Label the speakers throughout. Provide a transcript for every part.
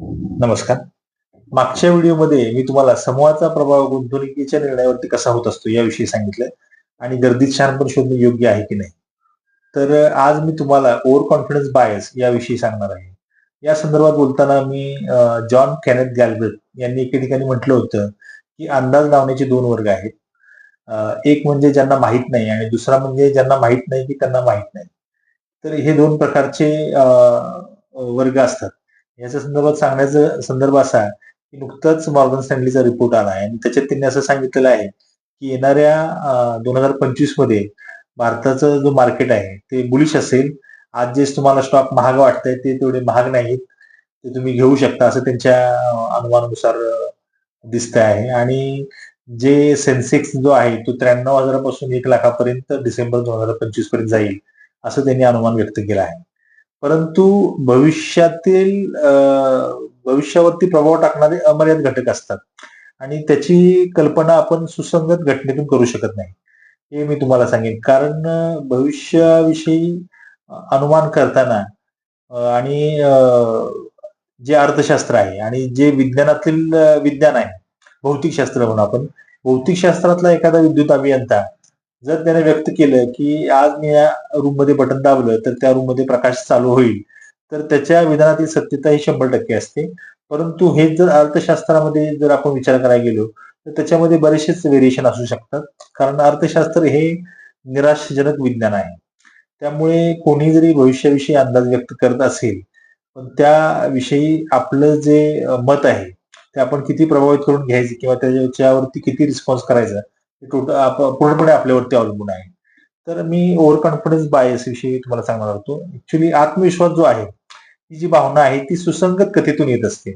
Speaker 1: नमस्कार. मागच्या व्हिडिओमध्ये मी तुम्हाला समूहाचा प्रभाव गुंतवणुकीच्या निर्णयावरती कसा होत असतो याविषयी सांगितलं आणि गर्दीत शहाणपण शोधणे योग्य आहे की नाही? तर आज मी तुम्हाला ओव्हर कॉन्फिडन्स बायस याविषयी सांगणार आहे. या संदर्भात बोलताना मी जॉन कॅनेथ गॅल्बर्ट यांनी एके ठिकाणी म्हटलं होतं की अंदाज लावण्याचे दोन वर्ग आहेत. एक म्हणजे ज्यांना माहीत नाही आणि दुसरा म्हणजे ज्यांना माहीत नाही की त्यांना माहीत नाही. तर हे दोन प्रकारचे वर्ग असतात. याच्या संदर्भात सांगण्याचा संदर्भ असा की नुकताच मॉर्गन स्टॅनलीचा रिपोर्ट आला आहे. आणि त्याच्यात त्यांनी असं सांगितलेलं आहे की येणाऱ्या दोन हजार पंचवीसमध्ये भारताचं जो मार्केट आहे ते बुलिश असेल. आज जे तुम्हाला स्टॉक महाग वाटतंय ते तेवढे महाग नाहीत. ते तुम्ही घेऊ शकता असं त्यांच्या अनुमानानुसार दिसत आहे. आणि जे सेन्सेक्स जो आहे तो त्र्याण्णव हजारापासून एक लाखापर्यंत डिसेंबर दोन हजार पंचवीसपर्यंत जाईल असं त्यांनी अनुमान व्यक्त केलं आहे. परंतु भविष्यातील अं, भविष्यावरती प्रभाव टाकणारे अमर्याद घटक असतात. आणि त्याची कल्पना आपण सुसंगत घटनेतून करू शकत नाही. हे मी तुम्हाला सांगेन. कारण भविष्याविषयी अनुमान करताना आणि जे अर्थशास्त्र आहे आणि जे विज्ञानातील विज्ञान आहे भौतिकशास्त्र म्हणून आपण भौतिकशास्त्रातला एखादा विद्युत अभियंता जर त्याने व्यक्त केलं की आज मी या रूममध्ये बटन दाबलं तर त्या रूममध्ये प्रकाश चालू होईल. तर त्याच्या विधानातील सत्यता ही शंभर टक्के असते. परंतु हे जर अर्थशास्त्रामध्ये जर आपण विचार करायला गेलो तर त्याच्यामध्ये बरेचसेच व्हेरिएशन असू शकतात. कारण अर्थशास्त्र हे निराशाजनक विज्ञान आहे. त्यामुळे कोणी जरी भविष्याविषयी अंदाज व्यक्त करत असेल पण त्याविषयी आपलं जे मत आहे ते आपण किती प्रभावित करून घ्यायचे किंवा त्याच्यावरती किती रिस्पॉन्स करायचा टोटल पूर्णपणे आपल्यावरती अवलंबून आहे. तर मी ओव्हर कॉन्फिडन्स बायस विषयी तुम्हाला सांगणार होतो. ऍक्च्युली आत्मविश्वास जो आहे ही जी भावना आहे ती सुसंगत कथेतून येत असते.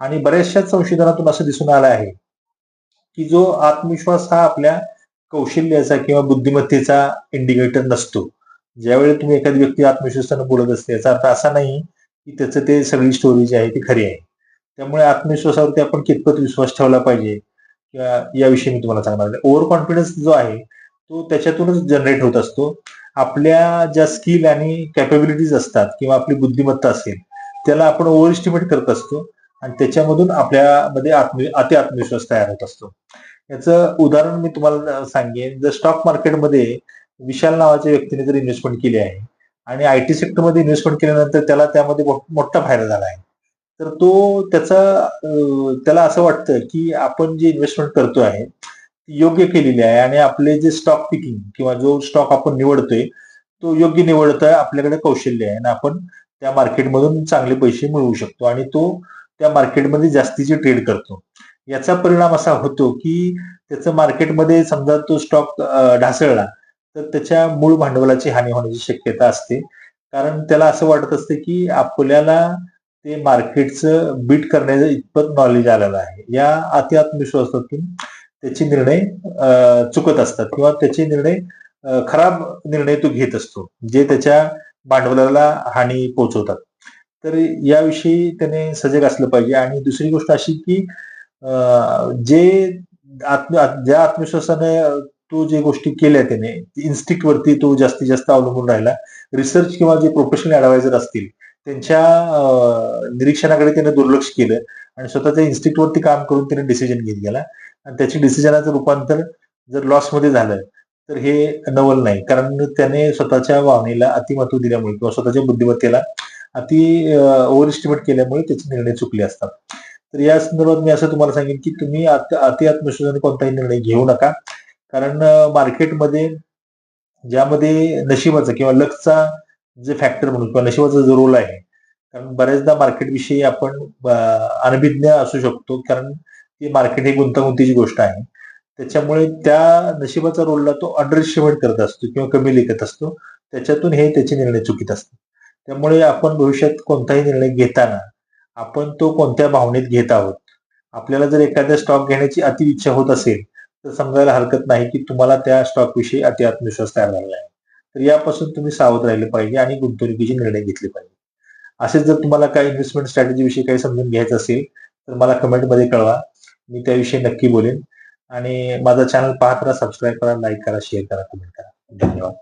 Speaker 1: आणि बऱ्याचशा संशोधनातून असं दिसून आलं आहे की जो आत्मविश्वास हा आपल्या कौशल्याचा किंवा बुद्धिमत्तेचा इंडिकेटर नसतो. ज्यावेळी तुम्ही एखादी व्यक्ती आत्मविश्वासानं बोलत असते याचा अर्थ असा नाही की त्याचं ते सगळी स्टोरी जी आहे ती खरी आहे. त्यामुळे आत्मविश्वासावरती आपण कितपत विश्वास ठेवला पाहिजे? किंवा याविषयी मी तुम्हाला सांगणार ओव्हर कॉन्फिडन्स जो आहे तो त्याच्यातूनच जनरेट होत असतो. आपल्या ज्या स्किल आणि कॅपेबिलिटीज असतात किंवा आपली बुद्धिमत्ता असेल त्याला आपण ओव्हर इस्टिमेट करत असतो आणि त्याच्यामधून आपल्यामध्ये आत्म अति आत्मविश्वास तयार होत असतो. याचं उदाहरण मी तुम्हाला सांगेन. जर स्टॉक मार्केटमध्ये विशाल नावाच्या व्यक्तीने जर इन्व्हेस्टमेंट केली आहे आणि आय टी सेक्टरमध्ये इन्व्हेस्टमेंट केल्यानंतर त्याला त्यामध्ये मोठा फायदा झाला आहे. तर तो त्याचा त्याला असं वाटतं की आपण जे इन्व्हेस्टमेंट करतो आहे ती योग्य केलेली आहे आणि आपले जे स्टॉक पिकिंग किंवा जो स्टॉक आपण निवडतोय तो योग्य निवडतोय आपल्याकडे कौशल्य आहे आणि आपण त्या मार्केटमधून चांगले पैसे मिळवू शकतो आणि तो त्या मार्केटमध्ये जास्तीचे ट्रेड करतो. याचा परिणाम असा होतो की त्याचं मार्केटमध्ये समजा तो स्टॉक ढासळला तर त्याच्या मूळ भांडवलाची हानी होण्याची शक्यता असते. कारण त्याला असं वाटत असते की आपल्याला ते मार्केटचं बीट करण्याचं इतपत नॉलेज आलेलं आहे. या अति आत्मविश्वासातून त्याचे निर्णय चुकत असतात किंवा त्याचे निर्णय खराब निर्णय तो घेत असतो जे त्याच्या भांडवलाला हानी पोहोचवतात. तर याविषयी त्याने सजग असलं पाहिजे. आणि दुसरी गोष्ट अशी की जे आत्म ज्या आत्मविश्वासाने तो जे गोष्टी केल्या त्याने इन्स्टिक्ट वरती तो जास्तीत जास्त अवलंबून राहिला. रिसर्च किंवा जे प्रोफेशनल ऍडवायझर असतील त्यांच्या निरीक्षणाकडे त्याने दुर्लक्ष केलं आणि स्वतःच्या इन्स्टिट्यूटवरती काम करून त्याने डिसिजन घेत गेला. आणि त्याची डिसिजनाचं रूपांतर जर लॉसमध्ये झालं तर हे नवल नाही. कारण त्याने स्वतःच्या भावनेला अतिमत्व दिल्यामुळे किंवा स्वतःच्या बुद्धिमत्तेला अति ओव्हर इस्टिमेट केल्यामुळे त्याचे निर्णय चुकले असतात. तर या संदर्भात मी असं तुम्हाला सांगेन की तुम्ही अति अति आत्मविश्वासाने कोणताही निर्णय घेऊ नका. कारण मार्केटमध्ये ज्यामध्ये नशिबाचा किंवा लकचा जे फॅक्टर म्हणून किंवा नशिबाचा जो रोल आहे. कारण बऱ्याचदा मार्केट विषयी आपण अनभिज्ञ असू शकतो. कारण ती मार्केट ही गुंतागुंतीची गोष्ट आहे. त्याच्यामुळे त्या नशिबाचा रोलला तो अंडरएस्टिमेट करत असतो किंवा कमी लेखत असतो. त्याच्यातून हे त्याचे निर्णय चुकीत असतात. त्यामुळे आपण भविष्यात कोणताही निर्णय घेताना आपण तो कोणत्या भावनेत घेत आहोत? आपल्याला जर एखाद्या स्टॉक घेण्याची अति इच्छा होत असेल तर समजायला हरकत नाही की तुम्हाला त्या स्टॉक विषयी अति आत्मविश्वास तयार झाला आहे. तर यापासून तुम्ही सावध राहिले पाहिजे आणि गुंतवणुकीचे निर्णय घेतले पाहिजे. असेच जर तुम्हाला काही इन्व्हेस्टमेंट स्ट्रॅटेजी विषयी काही समजून घ्यायचं असेल तर मला कमेंटमध्ये कळवा. मी त्याविषयी नक्की बोलेन. आणि माझा चॅनल पाहत राहा सबस्क्राईब करा लाईक करा शेअर करा कमेंट करा. धन्यवाद.